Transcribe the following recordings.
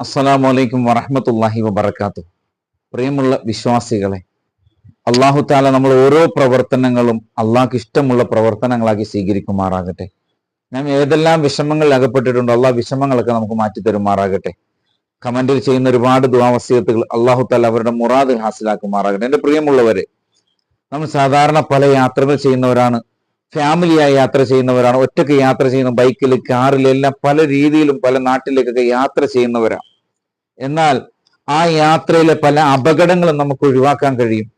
അസ്സലാമു അലൈക്കും വറഹമത്തല്ലാഹി വബർക്കാത്തു പ്രിയമുള്ള വിശ്വാസികളെ അള്ളാഹു താല നമ്മൾ ഓരോ പ്രവർത്തനങ്ങളും അള്ളാഹ്ക്ക് ഇഷ്ടമുള്ള പ്രവർത്തനങ്ങളാക്കി സ്വീകരിക്കുമാറാകട്ടെ. നാം ഏതെല്ലാം വിഷമങ്ങളിൽ അകപ്പെട്ടിട്ടുണ്ടോ അള്ളാഹ് വിഷമങ്ങളൊക്കെ നമുക്ക് മാറ്റി തരുമാറാകട്ടെ. കമന്റിൽ ചെയ്യുന്ന ഒരുപാട് ദുവാവസ്യത്തുകൾ അള്ളാഹു താല അവരുടെ മുറാദ് ഹാസിലാക്കുമാറാകട്ടെ. എന്റെ പ്രിയമുള്ളവരെ നമ്മൾ സാധാരണ പല യാത്രകൾ ചെയ്യുന്നവരാണ് ഫാമിലിയായി യാത്ര ചെയ്യുന്നവരാണ് ഒറ്റയ്ക്ക് യാത്ര ചെയ്യുന്ന ബൈക്കിൽ കാറിൽ എല്ലാം പല രീതിയിലും പല നാട്ടിലേക്കൊക്കെ യാത്ര ചെയ്യുന്നവരാണ് എന്നാൽ ആ യാത്രയിലെ പല അപകടങ്ങളും നമുക്ക് ഒഴിവാക്കാൻ കഴിയും.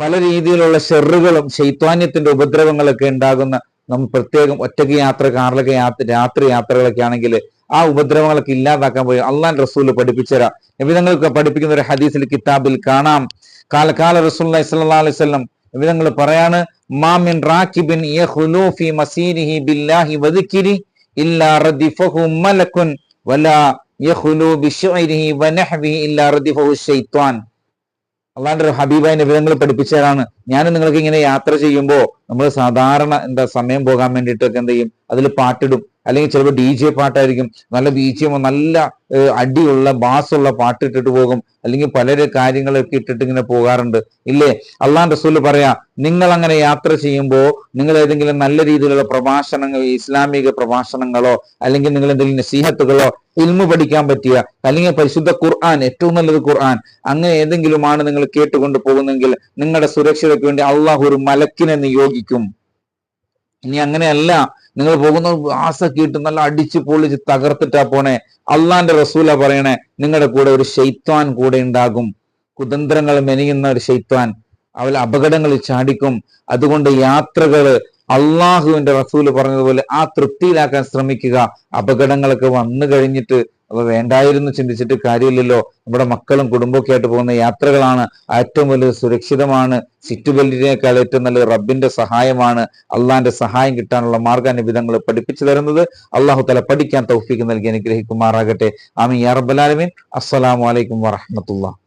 പല രീതിയിലുള്ള ഷെറുകളും ശൈത്വാന്യത്തിന്റെ ഉപദ്രവങ്ങളൊക്കെ ഉണ്ടാകുന്ന നമ്മൾ പ്രത്യേകം ഒറ്റയ്ക്ക് യാത്ര കാറിലൊക്കെ യാത്ര രാത്രി യാത്രകളൊക്കെ ആണെങ്കിൽ ആ ഉപദ്രവങ്ങളൊക്കെ ഇല്ലാതാക്കാൻ പോയി. അള്ളാൻ റസൂൽ പഠിപ്പിച്ചരാം വിധങ്ങൾക്ക് പഠിപ്പിക്കുന്ന ഒരു ഹദീസിൽ കിതാബിൽ കാണാം. കാലകാല റസൂൽ അലൈഹി വസല്ലം പറയാണ് മാമിൻ റാക്കിബിൻ ബില്ലാഹി ഇല്ലാ റദിഫഹു വലാ അള്ളാന്റെ ഹബീബായ നിബിധങ്ങൾ പഠിപ്പിച്ചതാണ്. ഞാൻ നിങ്ങൾക്ക് ഇങ്ങനെ യാത്ര ചെയ്യുമ്പോൾ നമ്മൾ സാധാരണ എന്താ സമയം പോകാൻ വേണ്ടിയിട്ടൊക്കെ എന്ത് ചെയ്യും? അതിൽ പാട്ടിടും. അല്ലെങ്കിൽ ചിലപ്പോൾ ഡി ജെ പാട്ടായിരിക്കും. നല്ല ബി ജി നല്ല അടിയുള്ള ബാസുള്ള പാട്ട് ഇട്ടിട്ട് പോകും. അല്ലെങ്കിൽ പല കാര്യങ്ങളൊക്കെ ഇട്ടിട്ട് ഇങ്ങനെ പോകാറുണ്ട്. ഇല്ലേ? അള്ളാൻ റസൂൽ പറയാ നിങ്ങൾ അങ്ങനെ യാത്ര ചെയ്യുമ്പോൾ നിങ്ങൾ ഏതെങ്കിലും നല്ല രീതിയിലുള്ള പ്രഭാഷണങ്ങൾ ഇസ്ലാമിക പ്രഭാഷണങ്ങളോ അല്ലെങ്കിൽ നിങ്ങൾ എന്തെങ്കിലും നസീഹത്തുകളോ ഇൽമു പഠിക്കാൻ പറ്റിയ അല്ലെങ്കിൽ പരിശുദ്ധ ഖുർആൻ ഏറ്റവും നല്ലത് ഖുർആൻ അങ്ങനെ ഏതെങ്കിലുമാണ് നിങ്ങൾ കേട്ടുകൊണ്ട് പോകുന്നെങ്കിൽ നിങ്ങളുടെ സുരക്ഷതയ്ക്ക് വേണ്ടി അള്ളാഹു ഒരു മലക്കിനെ നിയോഗിക്കും. ഇനി അങ്ങനെയല്ല. നിങ്ങൾ പോകുന്ന ആസക്കിയിട്ട് നല്ല അടിച്ച് പൊളിച്ച് തകർത്തിട്ടാ പോണേ. അള്ളാന്റെ റസൂല പറയണേ നിങ്ങളുടെ കൂടെ ഒരു ഷെയ്ത്വാൻ കൂടെ ഉണ്ടാകും. കുതന്ത്രങ്ങൾ മെനിയുന്ന ഒരു ഷെയ്ത്വാൻ അവൽ അപകടങ്ങളിൽ ചാടിക്കും. അതുകൊണ്ട് യാത്രകൾ അള്ളാഹുവിന്റെ റസൂൽ പറഞ്ഞതുപോലെ ആ തൃപ്തിയിലാക്കാൻ ശ്രമിക്കുക. അപകടങ്ങളൊക്കെ വന്നു കഴിഞ്ഞിട്ട് അപ്പൊ വേണ്ടായിരുന്നു ചിന്തിച്ചിട്ട് കാര്യമില്ലല്ലോ. നമ്മുടെ മക്കളും കുടുംബമൊക്കെ ആയിട്ട് പോകുന്ന യാത്രകളാണ് ഏറ്റവും വലിയ സുരക്ഷിതമാണ്. സിറ്റ് ബെൽറ്റിനേക്കാൾ ഏറ്റവും നല്ല റബ്ബിന്റെ സഹായമാണ്. അള്ളാന്റെ സഹായം കിട്ടാനുള്ള മാർഗാനുവിധങ്ങൾ പഠിപ്പിച്ചു തരുന്നത് അള്ളാഹു തല പഠിക്കാൻ തൗഫീക്ക് നൽകി അനുഗ്രഹിക്കുമാറാകട്ടെ. ആമി യാ റബ്ബലാലമീൻ അസ്സലാമു അലൈക്കും വറഹമത്തുള്ള